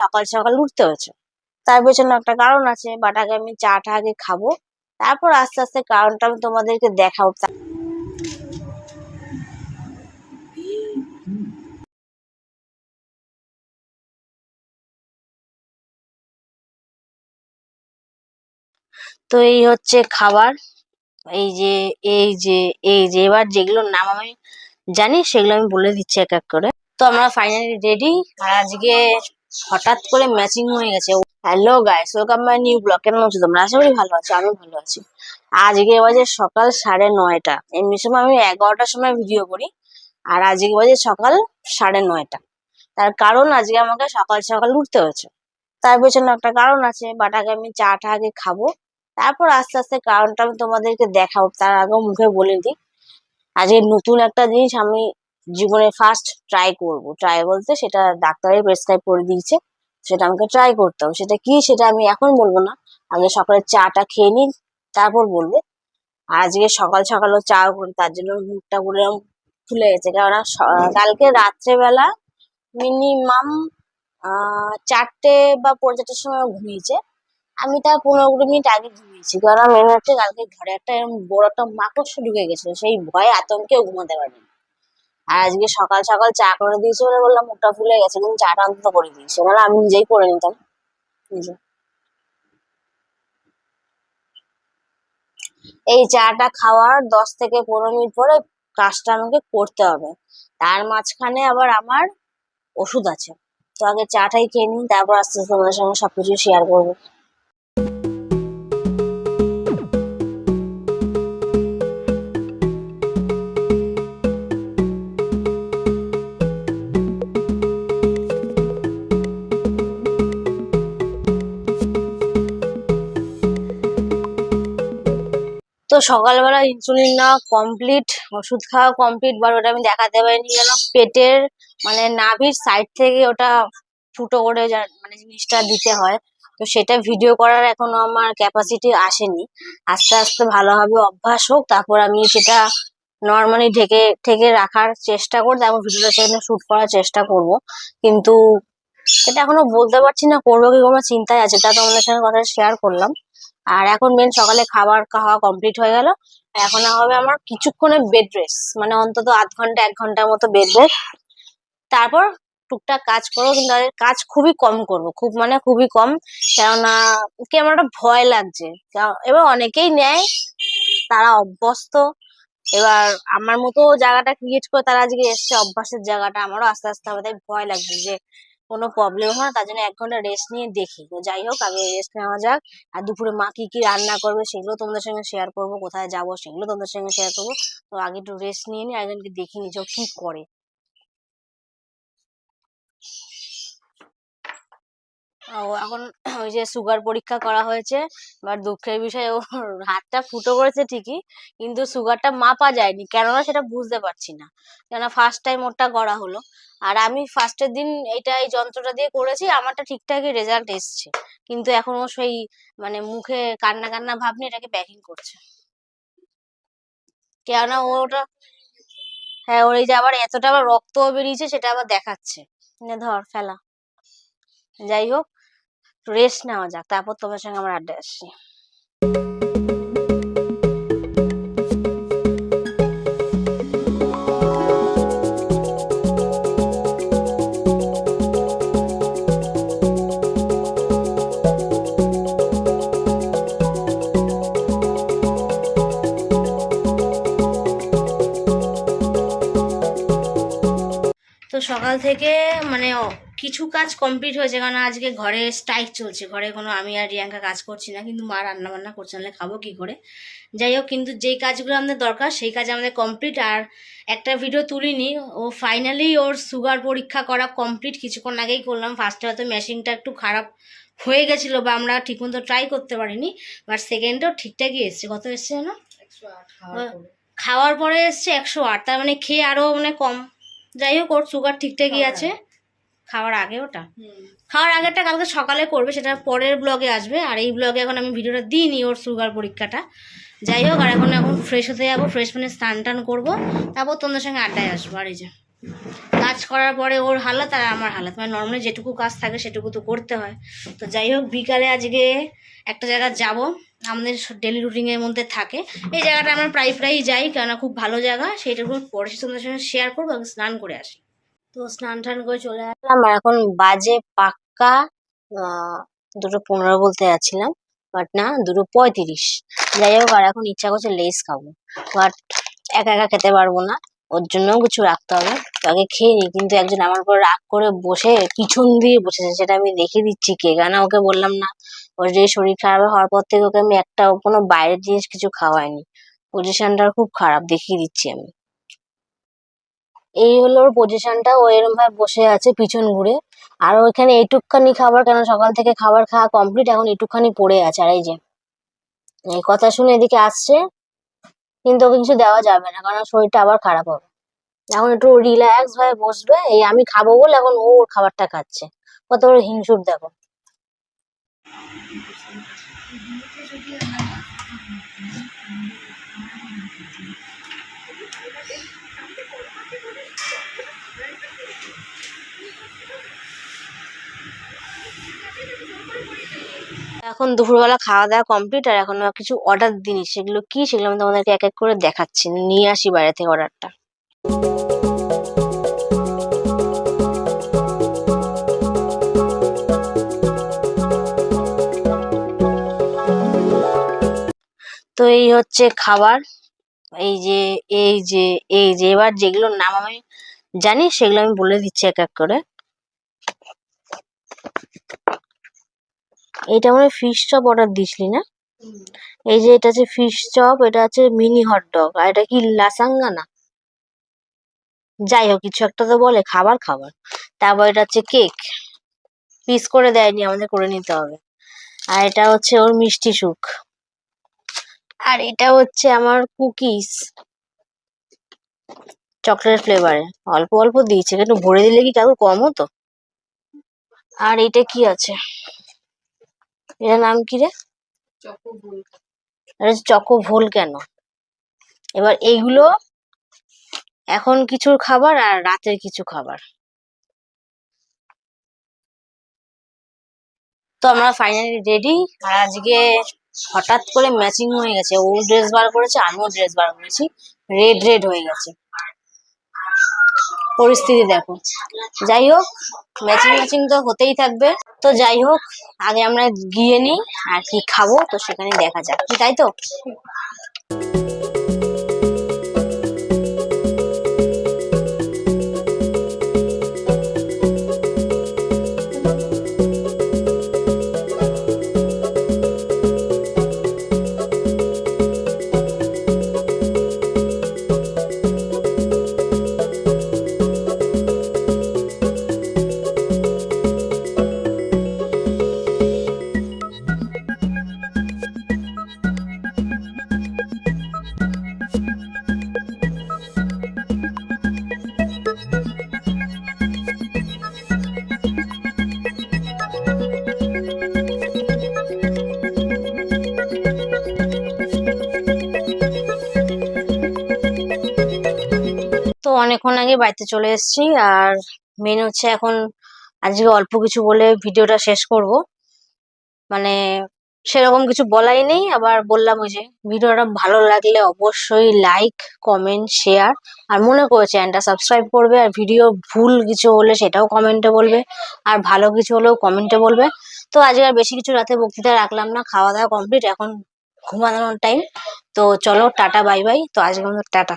সকাল সকাল উঠতে হয়েছে। তার পেছনে একটা কারণ আছে বাট আগে আমি চাটা আগে খাব। তারপর আস্তে আস্তে কারণটা আমি তোমাদেরকে দেখাবো। তা- এই হচ্ছে খাবার। এই যে এই যে এই যে, এবার যেগুলোর নাম আমি জানি, সেগুলো আমি বলে দিচ্ছি এক এক করে। তো আমরা ফাইনালি রেডি আর আজকে হঠাৎ করে ম্যাচিং হয়ে গেছে। Hello guys welcome my new blog কেমন আছো তোমরা? আশা করি ভালো আছো আমি ভালো আছি। আজকে বাজে সকাল সাড়ে নয়টা। এমনি সময় আমি এগারোটার সময় ভিডিও করি, আর আজকে বাজে সকাল সাড়ে নয়টা। তার কারণ আজকে আমাকে সকাল সকাল উঠতে হয়েছে। তার পেছনে একটা কারণ আছে বাট আগে আমি চাটা আগে খাব। তারপর আস্তে আস্তে কারণটা আমি তোমাদেরকে দেখাবো, তার আগে মুখে বলে দিই। আজকে নতুন একটা জিনিস আমি জীবনে ফার্স্ট ট্রাই করব। ট্রাই বলতে সেটা ডাক্তারের প্রেসক্রাইব করে দিয়েছে, সেটা আমাকে ট্রাই করতে হবে। সেটা কি সেটা আমি এখন বলব না। আগে সকালে চাটা খেয়ে নিই, তারপর বলব। আজকে সকাল সকালও চা করি তার জন্য মুখটা পুরো ফুলে গেছে। স- কালকে রাত্রেবেলা মিনিমাম চারটে বা পৌনে সময় ঘুমিয়েছে। আমি তার পনেরো কুড়ি মিনিট আগে ঘুমিয়েছি। কারণ মেন হচ্ছে কালকে ঘরে একটা বড় একটা মাকড়সা ঢুকে গেছিল সেই ভয়ে আতঙ্কেও ঘুমাতে পারিনি। আর আজকে সকাল সকাল চা করে দিয়েছি বলে বললাম, মুখটা ফুলে গেছে, কিন্তু চাটা অন্তত করে দিয়েছি। নাহলে আমি নিজেই করে নিতাম। এই চাটা খাওয়ার দশ থেকে পনেরো মিনিট পরে কাজটা আমাকে করতে হবে। তার মাঝখানে আবার আমার ওষুধ আছে। তো আগে চাটাই খেয়ে নিই, তারপর আস্তে আস্তে তোমাদের সঙ্গে সবকিছু শেয়ার করব। তো সকালবেলা ইনসুলিন নেওয়া কমপ্লিট ওষুধ খাওয়া কমপ্লিট বাট ওটা আমি দেখাতে পারিনি যেন পেটের মানে নাভির সাইড থেকে ওটা ফুটো করে মানে জিনিসটা দিতে হয়। তো সেটা ভিডিও করার এখনও আমার ক্যাপাসিটি আসেনি। আস্তে আস্তে ভালোভাবে অভ্যাস হোক, তারপর আমি সেটা নর্মালি ঢেকে ঠেকে রাখার চেষ্টা করব, তারপর ভিডিওটা সেখানে শুট করার চেষ্টা করব। কিন্তু সেটা এখনও বলতে পারছি না, করব কি কোনো চিন্তায় আছে। তা তোমাদের সঙ্গে কথা শেয়ার করলাম। আর এখন মেন সকালে খাবার খাওয়া কমপ্লিট হয়ে গেল। এখন হবে আমার কিছুক্ষণের বেড রেস্ট মানে অন্তত আধ ঘণ্টা, এক ঘণ্টার মতো বেড রেস্ট তারপর টুকটাক কাজ করব, কিন্তু আজকে কাজ খুবই কম করব, খুব মানে খুবই কম। কেননা কেমন একটা ভয় লাগছে। এবার অনেকেই নেয়, তারা অভ্যস্ত। এবার আমার মতো জায়গাটা ক্রিয়েট করে তারা আজকে এসছে, অভ্যাসের জায়গাটা আমারও আস্তে আস্তে তাই ভয় লাগছে যে কোনো প্রবলেম হয় তার জন্য এক ঘণ্টা রেস্ট নিয়ে দেখি। তো যাই হোক, আগে রেস্ট নেওয়া যাক। আর দুপুরে মা কী কী রান্না করবে সেগুলো তোমাদের সঙ্গে শেয়ার করব, কোথায় যাব সেগুলো তোমাদের সঙ্গে শেয়ার করব। তো আগে একটু রেস্ট নিয়ে নিই যে ও কি করে। ও এখন ওই যে সুগার পরীক্ষা করা হয়েছে, এবার দুঃখের বিষয় ওর হাতটা ফুটো করেছে ঠিকই, কিন্তু সুগারটা মাপা যায়নি, কেননা সেটা বুঝতে পারছি না। কেননা ফার্স্ট টাইম ওরটা করা হলো। আর আমি ফার্স্টের দিন এটা, এই যন্ত্রটা দিয়ে করেছি, আমারটা ঠিকঠাকই রেজাল্ট এসছে। কিন্তু এখন ও সেই মানে মুখে কান্না কান্না ভাব নিয়ে এটাকে প্যাকিং করছে। কেননা ওটা হ্যাঁ ওর এই যে আবার এতটা আবার রক্তও বেরিয়েছে, সেটা আবার দেখাচ্ছে। ধর, ফেলা। যাই হোক রেস্ট নেওয়া যাক তারপর তোমার সঙ্গে আমার আড্ডা আসছি। সকাল থেকে মানে কিছু কাজ কমপ্লিট হয়েছে কারণ আজকে ঘরে স্ট্রাইক চলছে। ঘরে কোনো আমি আর রিয়াঙ্কা কাজ করছি না কিন্তু মা রান্না বান্না করছে নাহলে খাব কি করে? যাই হোক কিন্তু যেই কাজগুলো আমাদের দরকার সেই কাজ আমাদের কমপ্লিট আর একটা ভিডিও তুলিনি ও ফাইনালি ওর সুগার পরীক্ষা করা কমপ্লিট কিছুক্ষণ আগেই করলাম ফার্স্টে হয়তো মেশিনটা একটু খারাপ হয়ে গেছিল বা আমরা ঠিক ঠিকমতো ট্রাই করতে পারিনি বাট সেকেন্ডও ঠিকঠাকই এসছে। কত এসছে না খাওয়ার পরে। এসছে একশো আট তার মানে খেয়ে আরও মানে কম। যাই হোক ওর সুগার ঠিকঠাকই আছে। খাওয়ার আগে ওটা? খাওয়ার আগেটা কালকে সকালে করবে সেটা পরের ব্লগে আসবে। আর এই ব্লগে এখন আমি ভিডিওটা দিইনি ওর সুগার পরীক্ষাটা। যাই হোক আর এখন এখন ফ্রেশ হতে যাব ফ্রেশ মানে স্নান টান করব। তারপর তোমাদের সঙ্গে আড্ডায় আসব আর এই যে। কাজ করার পরে ওর হালাত আর আমার হালাত। মানে নর্মালি যেটুকু কাজ থাকে সেটুকু তো করতে হয়। তো যাই হোক বিকালে আজকে একটা জায়গায় যাব। আমাদের ডেলি রুটিনের মধ্যে থাকে। এই জায়গাটা আমরা প্রায় প্রায়ই যাই কেননা খুব ভালো জায়গা। সেইটুকু পরে তোমাদের সঙ্গে শেয়ার করব স্নান করে আসি। তো স্নান টান করে চলে আসলাম আর এখন বাজে পাক্কা দুটো পনেরো বলতে যাচ্ছিলাম বাট না, দুটো পঁয়ত্রিশ। যাই হোক, আর এখন ইচ্ছা করছে লেস খাব বাট একা একা খেতে পারব না, ওর জন্যও কিছু রাখতে হবে। আগে খেয়ে নিই কিন্তু একজন আমার উপর রাগ করে বসে, পিছন দিয়ে বসেছে, সেটা আমি দেখে দিচ্ছি কে। কেন ওকে বললাম না, ওর যে শরীর খারাপ হওয়ার পর থেকে ওকে আমি একটা কোনো বাইরের জিনিস কিছু খাওয়াইনি। পজিশনটা খুব খারাপ, দেখিয়ে দিচ্ছি আমি। এই হলো ওর পজিশনটা ও এরম ভাবে বসে আছে পিছন ঘুরে। আর ওইখানে এইটুকখানি খাবার কেন সকাল থেকে খাবার খাওয়া কমপ্লিট এখন এইটুকখানি পড়ে আছে আর এই যে। এই কথা শুনে এদিকে আসছে, কিন্তু ওকে কিছু দেওয়া যাবে না, কারণ শরীরটা আবার খারাপ হবে। এখন একটু রিল্যাক্স ভাবে বসবে, এই আমি খাব বলে এখন ওর খাবারটা খাচ্ছে। কত বড় হিংসুর দেখো। এখন দুপুরবেলা খাওয়া দাওয়া কমপ্লিট আর এখন কিছু অর্ডার দিইনি। সেগুলো কি সেগুলো আমি তোমাদেরকে এক এক করে দেখাচ্ছি। নিয়ে আসি বাইরে থেকে অর্ডারটা তো এই হচ্ছে খাবার। এই যে এই যে এই যে, এবার যেগুলোর নাম আমি জানি, সেগুলো আমি বলে দিচ্ছি এক এক করে। এটা মনে ফিশ চপ অর্ডার দিয়েছিলি না? এই যে এটা হচ্ছে ফিশ চপ এটা হচ্ছে মিনি হট ডগ আর এটা কি লাসাঙ্গা না? যাই হোক কিছু একটা তো বলে, খাবার খাবার। তারপর এটা হচ্ছে কেক পিস করে দেয়নি, আমাদের করে নিতে হবে। আর এটা হচ্ছে ওর মিষ্টি সুখ। আর এটা হচ্ছে আমার কুকিজ চকলেট ফ্লেভারে অল্প অল্প দিয়েছে, কিন্তু ভরে দিলে কি কাকু কম হতো? আর এটা কি আছে? এটার নাম কি রে? এটা চকো ভোল কেন? এবার এইগুলো এখন কিছুর খাবার আর রাতের কিছু খাবার। তো আমরা ফাইনালি রেডি আর আজকে হঠাৎ করে ম্যাচিং হয়ে গেছে। ও ড্রেস বার করেছে, আমিও ড্রেস বার করেছি। রেড রেড হয়ে গেছে। পরিস্থিতি দেখো। যাই হোক ম্যাচিং ম্যাচিং তো হতেই থাকবে। তো যাই হোক, আগে আমরা গিয়ে নিই আর কি খাব, তো সেখানে দেখা যাক। তাই তো? অনেকক্ষণ আগে বাড়িতে চলে এসেছি। আর মেন হচ্ছে এখন আজকে অল্প কিছু বলে ভিডিওটা শেষ করব। মানে সেরকম কিছু বলাই নেই। আবার বললাম ওই যে ভিডিওটা ভালো লাগলে অবশ্যই লাইক কমেন্ট শেয়ার আর মনে করে চ্যানেলটা সাবস্ক্রাইব করবে। আর ভিডিও ভুল কিছু হলে সেটাও কমেন্টে বলবে। আর ভালো কিছু হলেও কমেন্টে বলবে। তো আজকে আর বেশি কিছু রাতে বক্তৃতা রাখলাম না। খাওয়া দাওয়া কমপ্লিট এখন ঘুমানোর টাইম তো চলো, টাটা বাই বাই তো আজকে আমাদের টাটা।